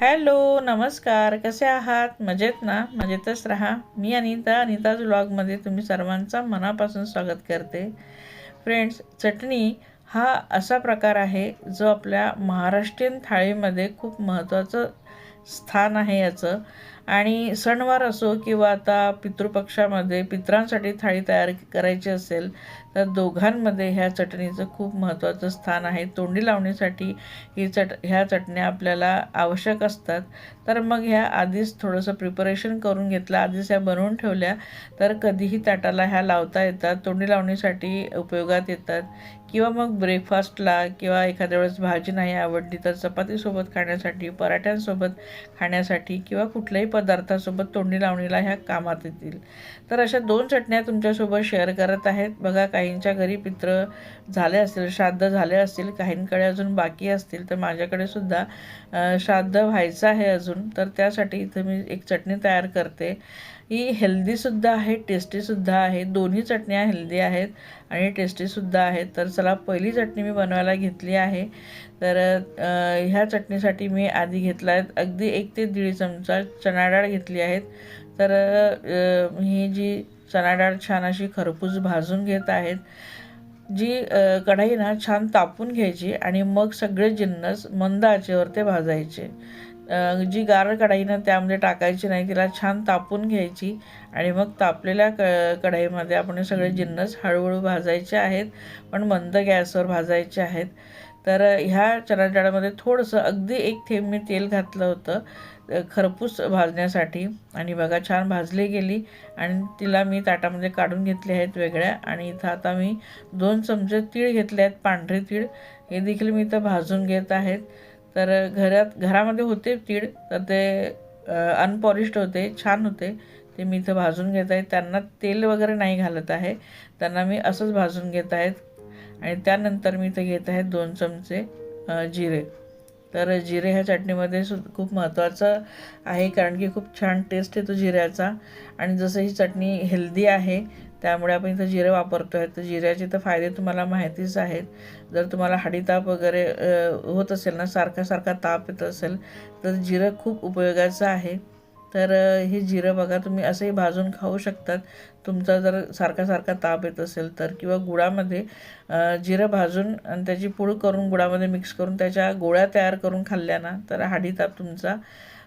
Hello नमस्कार. कसे आहात? मजेत ना? मजेतच राहा. मी अनिता अनिताज व्लॉगमध्ये तुम्ही सर्वांचा मनापासून स्वागत करते. फ्रेंड्स चटणी हा असा प्रकार आहे जो आपल्या महाराष्ट्रीयन थाळीमध्ये खूप महत्त्वाचं स्थान आहे याचं. आणि सणवार असो किंवा आता पितृपक्षामध्ये पित्रांसाठी थाळी तयार करायची असेल तर दोघांमध्ये ह्या चटणीचं खूप महत्त्वाचं स्थान आहे. तोंडी लावणीसाठी ही चट ह्या चटण्या आपल्याला आवश्यक असतात. तर मग ह्या आधीच थोडंसं प्रिपरेशन करून घेतलं. आधीच ह्या बनवून ठेवल्या तर कधीही ताटाला ह्या लावता येतात. तोंडी लावण्यासाठी उपयोगात येतात. किंवा मग ब्रेकफास्टला किंवा एखाद्या वेळेस भाजी नाही आवडली तर चपातीसोबत खाण्यासाठी पराठ्यांसोबत खाण्यासाठी किंवा कुठल्याही पदार्थासोबत तोंडी लावणीला ह्या कामात येतील. तर अशा दोन चटण्या तुमच्यासोबत शेअर करत आहेत. बघा काहींच्या घरी पित्र झाले असतील श्राद्ध झाले असतील काहींकडे अजून बाकी असतील तर माझ्याकडे सुद्धा श्राद्ध व्हायचं आहे अजून. तर त्यासाठी इथं मी एक चटणी तयार करते. ही हेल्दीसुद्धा आहे टेस्टीसुद्धा आहे. दोन्ही चटण्या हेल्दी आहेत आणि टेस्टीसुद्धा आहेत. तर चला पहिली चटणी मी बनवायला घेतली आहे. तर ह्या चटणीसाठी मी आधी घेतला आहे अगदी एक ते दीड चमचा चणा डाळ घेतली आहेत तर ही जी चणा डाळ छान अशी खरपूस भाजून घेत आहेत जी कढाई ना छान तापून घ्यायची आणि मग सगळे जिन्नस मंद आचेवर ते भाजायचे. जी गार कढाईनं त्यामध्ये टाकायची नाही तिला छान तापून घ्यायची आणि मग तापलेल्या क कढाईमध्ये आपण सगळे जिन्नस हळूहळू भाजायचे आहेत पण मंद गॅसवर भाजायचे आहेत. तर ह्या चणाडाळामध्ये थोडंसं अगदी एक थेंब मी तेल घातलं होतं खरपूस भाजण्यासाठी. आणि बघा छान भाजली गेली आणि तिला मी ताटामध्ये काढून घेतले आहेत वेगळ्या आणि इथं आता मी दोन चमचे तीळ घेतले आहेत पांढरे तीळ. हे देखील मी इथं भाजून घेत आहेत. तर घरात घरामध्ये होते तीळ तर ते अनपॉलिश्ड होते छान होते. ते मी इथं भाजून घेत आहे. त्यांना तेल वगैरे नाही घालत आहे. त्यांना मी असंच भाजून घेत आहेत आणि त्यानंतर मी इथं घेत आहे दोन चमचे जिरे. तर जिरे ह्या चटणीमध्ये सु खूप महत्त्वाचं आहे कारण की खूप छान टेस्ट येतो जिऱ्याचा. आणि जसं ही चटणी हेल्दी आहे त्यामुळे आपण इथं जिरे वापरतो आहे तर जिऱ्याचे तर फायदे तुम्हाला माहितीच आहेत. जर तुम्हाला हाडीताप वगैरे होत असेल ना सारखा सारखा ताप येत असेल तर जिरं खूप उपयोगाचं आहे. तर हे जिरं बघा तुम्ही असंही भाजून खाऊ शकतात. तुमचा जर सारखा सारखा ताप येत असेल तर किंवा गुळामध्ये जिरं भाजून आणि त्याची पूड करून गुळामध्ये मिक्स करून त्याच्या गोळ्या तयार करून खाल्ल्या ना तर हाडीताप तुमचा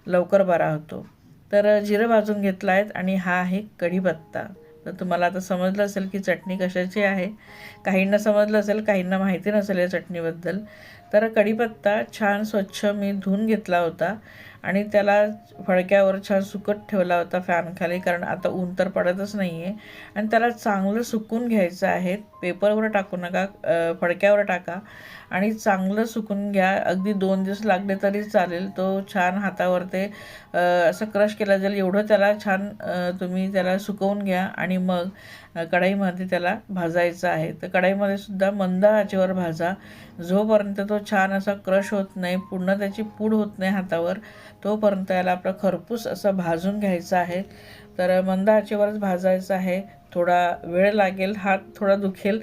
लवकर बरा होतो. तर जिरं भाजून घेतला आहेत आणि हा आहे कढीपत्ता. तर तुम्हाला आता समजलं असेल की चटणी कशाची आहे. काहींना समजलं असेल काहींना माहिती नसेल या चटणीबद्दल. तर कढीपत्ता छान स्वच्छ मी धुवून घेतला होता. आणि त्याला फडक्यावर छान सुकत ठेवला होता फॅनखाली कारण आता ऊन तर पडतच नाही आहे आणि त्याला चांगलं सुकून घ्यायचं आहे. पेपरवर टाकू नका फडक्यावर टाका. आणि चांगलं सुकून घ्या. अगदी दोन दिवस लागले तरी चालेल. तो छान हातावर ते असं क्रश केला जाईल एवढं त्याला छान तुम्ही त्याला सुकवून घ्या. आणि मग कढाईमध्ये त्याला भाजायचं आहे. तर कढाईमध्ये सुद्धा मंद आचेवर भाजा. जोपर्यंत तो छान असा क्रश होत नाही पूर्ण त्याची पूड होत नाही हातावर तोपर्यंत याला आपलं खरपूस असं भाजून घ्यायचं आहे. तर मंद आचेवरच भाजायचं आहे. थोडा वेळ लागेल हात थोडा दुखेल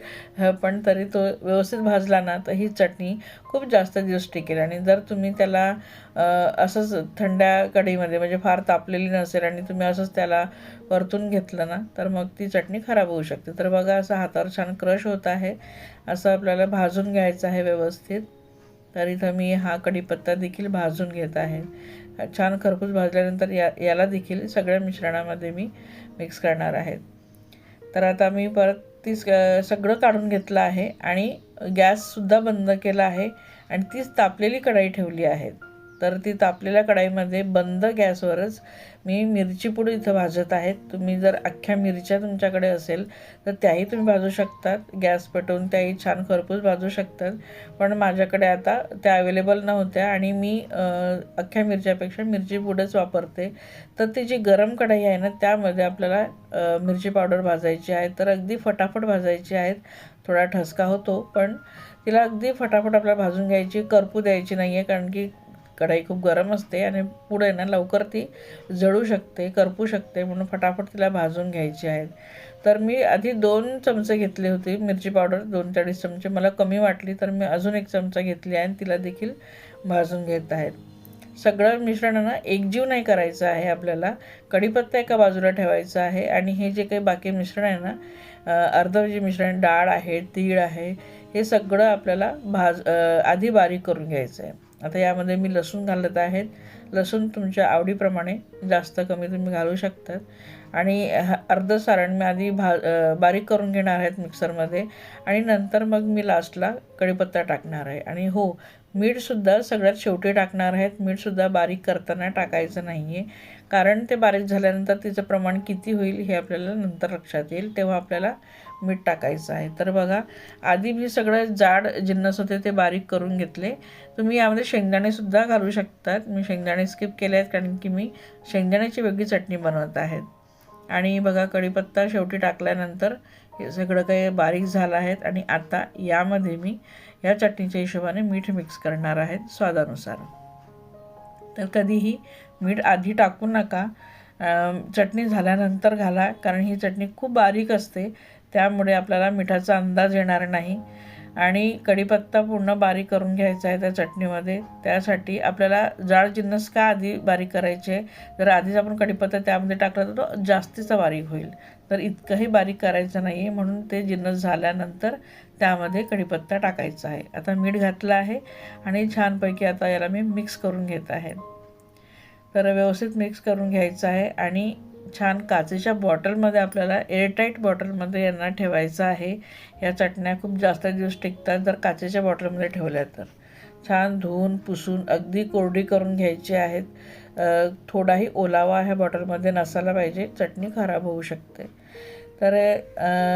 पण तरी तो व्यवस्थित भाजला ना तर ही चटणी खूप जास्त दिवस टिकेल आणि जर तुम्ही त्याला असंच थंड्या कढीमध्ये म्हणजे फार तापलेली नसेल आणि तुम्ही असंच त्याला परतून घेतलं ना तर मग ती चटणी खराब होऊ शकते. तर बघा असं हातावर छान क्रश होत आहे. असं आपल्याला भाजून घ्यायचं आहे व्यवस्थित. तर इथं मी हा कढीपत्ता देखील भाजून घेत आहे. छान खरपूस भाजल्यानंतर या याला देखील सगळ्या मिश्रणामध्ये मी मिक्स करणार आहे. तर आता मी परत ती सगळं काढून घेतलं आहे आणि गॅससुद्धा बंद केला आहे आणि तीच तापलेली कढाई ठेवली आहे. तर ती तापलेल्या कढाईमध्ये बंद गॅसवरच मी मिरची पूड इथं भाजत आहेत. तुम्ही जर अख्ख्या मिरच्या तुमच्याकडे असेल तर त्याही तुम्ही भाजू शकतात. गॅस पेटवून त्याही छान खरपूस भाजू शकतात. पण माझ्याकडे आता त्या अवेलेबल नव्हत्या आणि मी अख्ख्या मिरच्यापेक्षा मिरची पूडच वापरते. तर ती जी गरम कढाई आहे ना त्यामध्ये आपल्याला मिरची पावडर भाजायची आहे. तर अगदी फटाफट भाजायची आहेत. थोडा ठसका होतो पण तिला अगदी फटाफट आपल्याला भाजून घ्यायची करपू द्यायची नाही आहे कारण की कढाई खूप गरम असते आणि पुढे ना लवकर ती जळू शकते करपू शकते म्हणून फटाफट तिला भाजून घ्यायची आहेत तर मी आधी दोन चमचे घेतले होते मिरची पावडर दोन चाळीस चमचे. मला कमी वाटली तर मी अजून एक चमचा घेतली आहे आणि तिला देखील भाजून घेत आहेत सगळं मिश्रण ना एकजीव नाही करायचं आहे आपल्याला. कढीपत्ता एका बाजूला ठेवायचा आहे आणि हे जे काही बाकी मिश्रण आहे ना अ, अर्ध जे मिश्रण डाळ आहे तीळ आहे हे सगळं आपल्याला भाज आधी बारीक करून घ्यायचं आहे. आता यामध्ये मी लसूण घालत आहेत लसूण तुमच्या आवडीप्रमाणे जास्त कमी तुम्ही घालू शकतात. आणि ह- अर्ध सारण मी आधी भा बारीक करून घेणार आहेत मिक्सरमध्ये. आणि नंतर मग मी लास्टला कढीपत्ता टाकणार आहे. आणि हो मीठसुद्धा सगळ्यात शेवटी टाकणार आहेत. मीठसुद्धा बारीक करताना टाकायचं नाही आहे कारण ते बारीक झाल्यानंतर तिचं प्रमाण किती होईल हे आपल्याला नंतर लक्षात येईल. तेव्हा आपल्याला मीठ टाकायचं आहे. तर बघा आधी मी सगळं जाड जिन्नस होते ते बारीक करून घेतले. तुम्ही यामध्ये शेंगदाणेसुद्धा घालू शकतात. मी शेंगदाणे स्किप केले आहेत कारण की मी शेंगदाण्याची वेगळी चटणी बनवत आहेत आणि बघा कढीपत्ता शेवटी टाकल्यानंतर हे सगळं काही बारीक झालं आहेत आणि आता यामध्ये मी या चटणीच्या हिशोबाने मीठ मिक्स करणार आहेत स्वादानुसार. तर कधीही मीठ आधी टाकू नका. चटणी झाल्यानंतर घाला कारण ही चटणी खूप बारीक असते त्यामुळे आपल्याला मिठाचा अंदाज येणार नाही. आणि कढीपत्ता पूर्ण बारीक करून घ्यायचा आहे त्या चटणीमध्ये. त्यासाठी आपल्याला जाड जिन्नस का आधी बारीक करायचे जर आधीच आपण कढीपत्ता त्यामध्ये टाकला तर तो जास्तीचा बारीक होईल. तर इतकंही बारीक करायचं नाही आहे म्हणून ते जिन्नस झाल्यानंतर त्यामध्ये कढीपत्ता टाकायचा आहे. आता मीठ घातलं आहे आणि छानपैकी आता याला मी मिक्स करून घेत आहे. तर व्यवस्थित मिक्स करून घ्यायचं आहे आणि छान काचेच्या बॉटलमध्ये आपल्याला एअरटाईट बॉटलमध्ये यांना ठेवायचं आहे. या चटण्या खूप जास्त दिवस टिकतात जर काचेच्या बॉटलमध्ये ठेवल्या तर. छान धुवून पुसून अगदी कोरडी करून घ्यायची आहेत. थोडाही ओलावा ह्या बॉटलमध्ये नसायला पाहिजे. चटणी खराब होऊ शकते. तर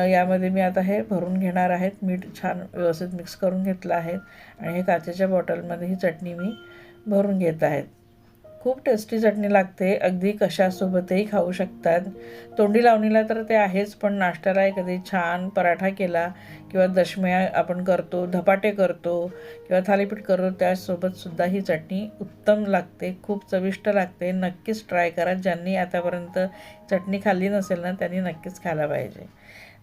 यामध्ये मी आता हे भरून घेणार आहेत मीठ छान व्यवस्थित मिक्स करून घेतलं आहे. आणि हे काचेच्या बॉटलमध्ये ही चटणी मी भरून घेत आहेत खूप टेस्टी चटणी लागते. अगदी कशासोबतही खाऊ शकतात. तोंडी लावणीला तर ते आहेच पण नाश्त्याला एखादी छान पराठा केला किंवा दशम्या आपण करतो धपाटे करतो किंवा थालीपीठ करतो त्यासोबतसुद्धा ही चटणी उत्तम लागते खूप चविष्ट लागते. नक्कीच ट्राय करा. ज्यांनी आतापर्यंत चटणी खाल्ली नसेल ना त्यांनी नक्कीच खायला पाहिजे.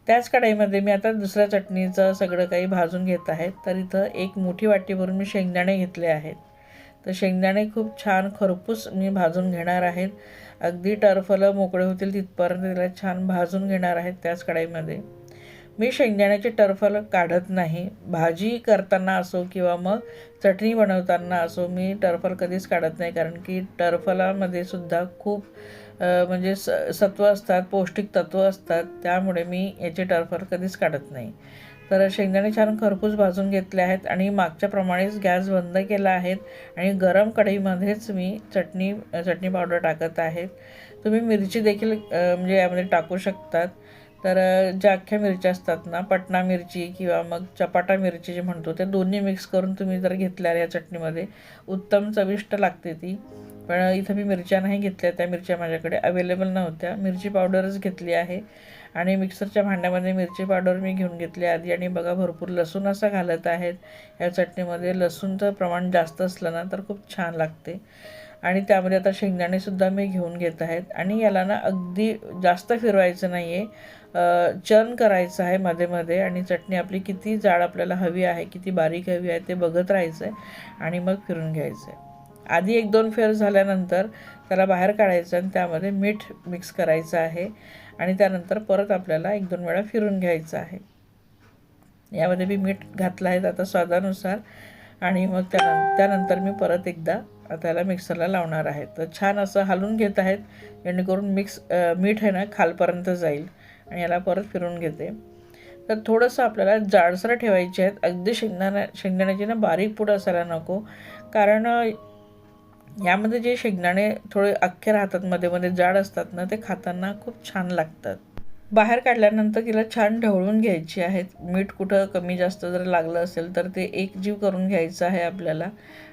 त्याच कढाईमध्ये मी आता दुसऱ्या चटणीचं सगळं काही भाजून घेत आहे. तर इथं एक मोठी वाटी भरून मी शेंगदाणे घेतले आहेत. तर शेंगदाणे खूप छान खरपूस मी भाजून घेणार आहेत अगदी टरफलं मोकळे होतील तिथपर्यंत त्याला छान भाजून घेणार आहेत त्याच कढाईमध्ये. मी शेंगदाण्याचे टरफल काढत नाही. भाजी करताना असो किंवा मग चटणी बनवताना असो मी टरफल कधीच काढत नाही कारण की टरफलामध्ये सुद्धा खूप म्हणजे स सत्व असतात पौष्टिक तत्व असतात. त्यामुळे मी याचे टरफल कधीच काढत नाही. तर शेंगदाणे छान खरपूस भाजून घेतले आहेत आणि मागच्याप्रमाणेच गॅस बंद केला आहेत आणि गरम कढईमध्येच मी चटणी चटणी पावडर टाकत आहेत. तुम्ही मिरची देखील म्हणजे यामध्ये टाकू शकतात. तर ज्या अख्ख्या मिरच्या असतात ना पटना मिरची किंवा मग चपाटा मिरची जे म्हणतो ते दोन्ही मिक्स करून तुम्ही जर घेतल्या या चटणीमध्ये उत्तम चविष्ट लागते ती. पण इथं मी मिरच्या नाही घेतल्या त्या मिरच्या माझ्याकडे अवेलेबल नव्हत्या. मिरची पावडरच घेतली आहे. आणि मिक्सरच्या भांड्यामध्ये मिरची पावडर मी घेऊन घेतली आधी. आणि बघा भरपूर लसूण असं घालत आहेत. या चटणीमध्ये लसूणचं प्रमाण जास्त असलं ना तर खूप छान लागते. आणि त्यामध्ये आता शेंगदाणेसुद्धा मी घेऊन घेत आहेत. आणि याला ना अगदी जास्त फिरवायचं नाही आहे चर्न करायचं आहे मध्ये मध्ये. आणि चटणी आपली किती जाड आपल्याला हवी आहे किती बारीक हवी आहे ते बघत राहायचं आहे आणि मग फिरून घ्यायचं आहे आधी एक दोन फेर झाल्यानंतर त्याला बाहेर काढायचं आणि त्यामध्ये मीठ मिक्स करायचं आहे. आणि त्यानंतर परत आपल्याला एक दोन वेळा फिरून घ्यायचं आहे. यामध्ये मी मीठ घातलं आहे आता स्वादानुसार आणि मग त्या त्यानंतर मी परत एकदा त्याला मिक्सरला लावणार आहे. तर छान असं हलवून घेत आहेत जेणेकरून मिक्स मीठ आहे ना खालपर्यंत जाईल आणि याला परत फिरून घेते. तर थोडंसं आपल्याला जाडसर ठेवायचे आहेत. अगदी शेंगदाणा शेंगदाण्याची ना बारीक पूड असायला नको. कारण यामध्ये जे शेंगदाणे थोडे अख्खे राहतात मध्ये मध्ये जाड असतात ना ते खाताना खूप छान लागतात. बाहेर काढल्यानंतर तिला छान ढवळून घ्यायची आहेत. मीठ कुठं कमी जास्त जर लागलं असेल तर ते एक जीव करून घ्यायचं आहे आपल्याला.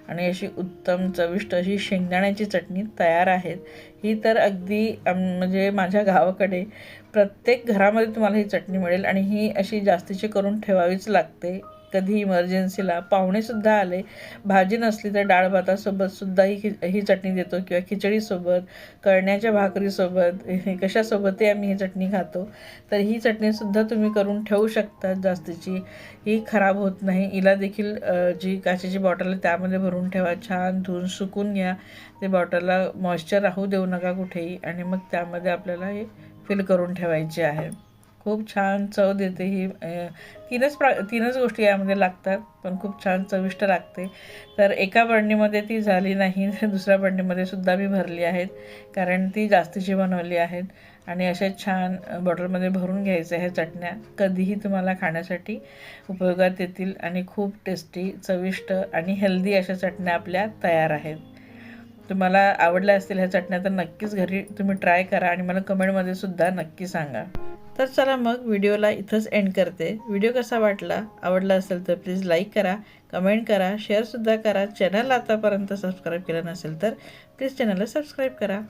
आणि अशी उत्तम चविष्ट अशी शेंगदाण्याची चटणी तयार आहेत. ही तर अगदी म्हणजे माझ्या गावाकडे प्रत्येक घरामध्ये तुम्हाला ही चटणी मिळेल. आणि ही अशी जास्तीची करून ठेवावीच लागते. कधी इमर्जन्सीला पाहुणेसुद्धा आले. भाजी नसली तर डाळ भातासोबतसुद्धा ही खि ही चटणी देतो किंवा खिचडीसोबत कळण्याच्या भाकरीसोबत हे कशासोबतही आम्ही ही चटणी खातो. तर ही चटणीसुद्धा तुम्ही करून ठेवू शकता जास्तीची. ही खराब होत नाही. हिला देखील जी काचेची बॉटल आहे त्यामध्ये भरून ठेवा. छान धुवून सुकून घ्या. ते बॉटलला मॉइश्चर राहू देऊ नका कुठेही. आणि मग त्यामध्ये आपल्याला हे फिल करून ठेवायची आहे. खूप छान चव देते ही तीनच प्रा तीनच गोष्टी यामध्ये लागतात पण खूप छान चविष्ट लागते. तर एका बरणीमध्ये ती झाली नाही तर दुसऱ्या बडणीमध्ये सुद्धा मी भरली आहेत कारण ती जास्तीची बनवली आहेत. आणि अशा छान बॉटलमध्ये भरून घ्यायचं ह्या चटण्या कधीही तुम्हाला खाण्यासाठी उपयोगात येतील आणि खूप टेस्टी चविष्ट आणि हेल्दी अशा चटण्या आपल्या तयार आहेत. तुम्हाला आवडल्या असतील ह्या चटण्या तर नक्कीच घरी तुम्ही ट्राय करा आणि मला कमेंटमध्ये सुद्धा नक्की सांगा. तर चला मग व्हिडिओला इथंच एंड करते. व्हिडिओ कसा वाटला आवडला असेल तर प्लीज लाईक करा कमेंट करा शेअरसुद्धा करा. चॅनल आतापर्यंत सबस्क्राईब केलं नसेल तर प्लीज चॅनलला सबस्क्राईब करा.